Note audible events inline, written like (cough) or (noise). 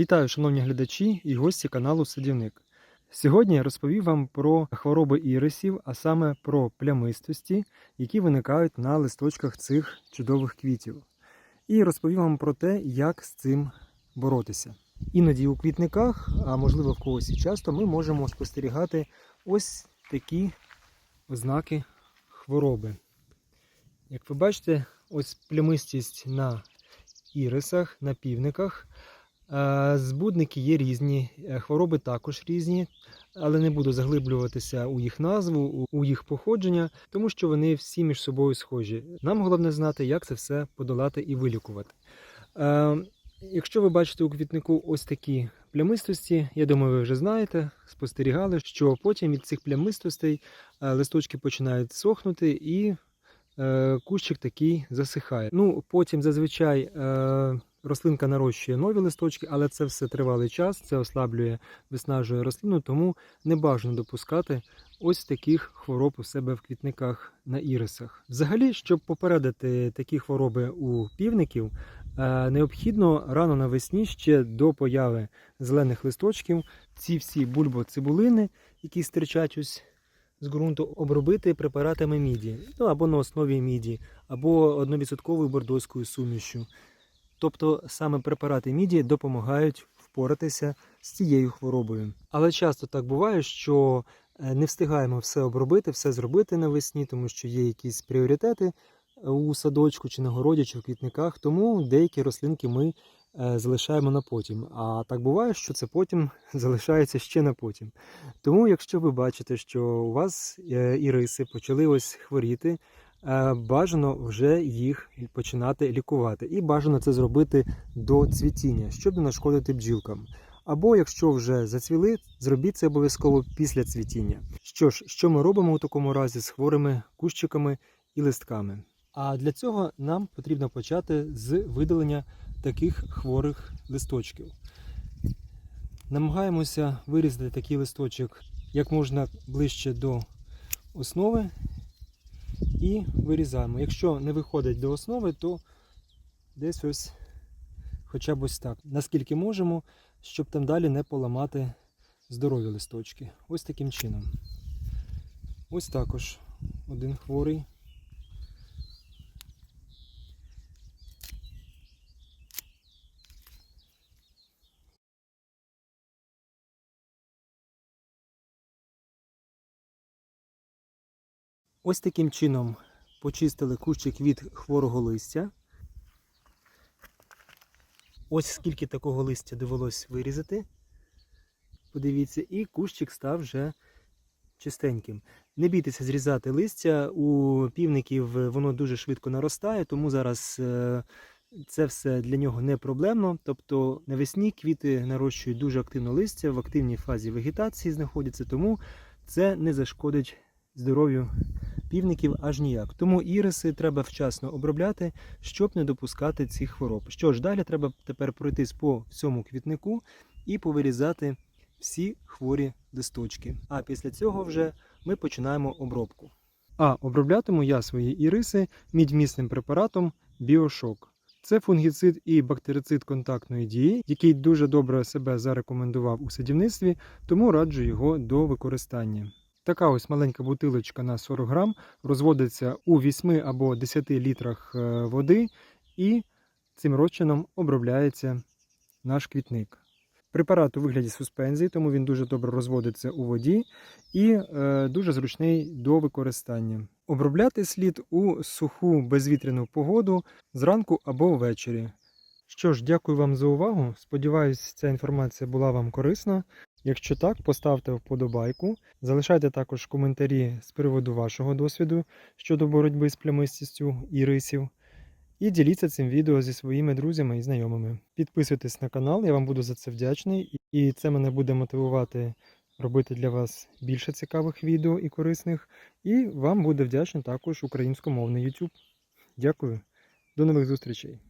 Вітаю, шановні глядачі і гості каналу Садівник. Сьогодні я розповів вам про хвороби ірисів, а саме про плямистості, які виникають на листочках цих чудових квітів. І розповів вам про те, як з цим боротися. Іноді у квітниках, а можливо в когось і часто, ми можемо спостерігати ось такі ознаки хвороби. Як ви бачите, ось плямистість на ірисах, на півниках. Е, Збудники є різні, е, хвороби також різні, але не буду заглиблюватися у їх назву, у- їх походження, тому що вони всі між собою схожі. Нам головне знати, як це все подолати і вилікувати. Е, Якщо ви бачите у квітнику ось такі плямистості, я думаю, ви вже знаєте, спостерігали, що потім від цих плямистостей листочки починають сохнути і кущик такий засихає. Ну, потім зазвичай рослинка нарощує нові листочки, але це все тривалий час, це ослаблює, виснажує рослину, тому не бажано допускати ось таких хвороб у себе в квітниках на ірисах. Взагалі, щоб попередити такі хвороби у півників, е, необхідно рано навесні ще до появи зелених листочків ці всі бульбоцибулини, які стирчать ось з ґрунту, обробити препаратами міді, ну або на основі міді, або одновідсотковою бордоською сумішю. Тобто саме препарати міді допомагають впоратися з цією хворобою. Але часто так буває, що е, не встигаємо все обробити, все зробити навесні, тому що є якісь пріоритети е, у садочку чи на городі, чи в квітниках, тому деякі рослинки ми е, залишаємо на потім. А так буває, що це потім (laughs) залишається ще на потім. Тому, якщо ви бачите, що у вас іриси почали ось хворіти, бажано вже їх починати лікувати. І бажано це зробити до цвітіння, щоб не нашкодити бджілкам. Або якщо вже зацвіли, зробіть це обов'язково після цвітіння. Що ж, що ми робимо у такому разі з хворими кущиками і листками? А для цього нам потрібно почати з видалення таких хворих листочків. Намагаємося вирізати такий листочок як можна ближче до основи і вирізаємо. Якщо не виходить до основи, то десь ось хоча б ось так, наскільки можемо, щоб там далі не поламати здорові листочки. Ось таким чином. Ось також один хворий. Ось таким чином почистили кущик від хворого листя. Ось скільки такого листя довелось вирізати. Подивіться, і кущик став вже чистеньким. Не бійтеся зрізати листя. У півників воно дуже швидко наростає, тому зараз е, це все для нього не проблемно. Тобто навесні квіти нарощують дуже активно листя, в активній фазі вегетації знаходяться, тому це не зашкодить здоров'ю півників аж ніяк. Тому іриси треба вчасно обробляти, щоб не допускати цих хвороб. Що ж, далі треба тепер пройтись по всьому квітнику і повирізати всі хворі листочки. А після цього вже ми починаємо обробку. А оброблятиму я свої іриси мідьмісним препаратом Біошок. Це фунгіцид і бактерицид контактної дії, який дуже добре себе зарекомендував у садівництві, тому раджу його до використання. Така ось маленька бутилочка на 40 грам розводиться у 8 або 10 літрах е, води, і цим розчином обробляється наш квітник. Препарат у вигляді суспензії, тому він дуже добре розводиться у воді і е, дуже зручний до використання. Обробляти слід у суху безвітряну погоду зранку або ввечері. Що ж, дякую вам за увагу. Сподіваюсь, ця інформація була вам корисна. Якщо так, поставте вподобайку. Залишайте також коментарі з приводу вашого досвіду щодо боротьби з плямистістю і рисів. І діліться цим відео зі своїми друзями і знайомими. Підписуйтесь на канал, я вам буду за це вдячний, і це мене буде мотивувати робити для вас більше цікавих відео і корисних. І вам буде вдячний також українськомовний YouTube. Дякую, до нових зустрічей!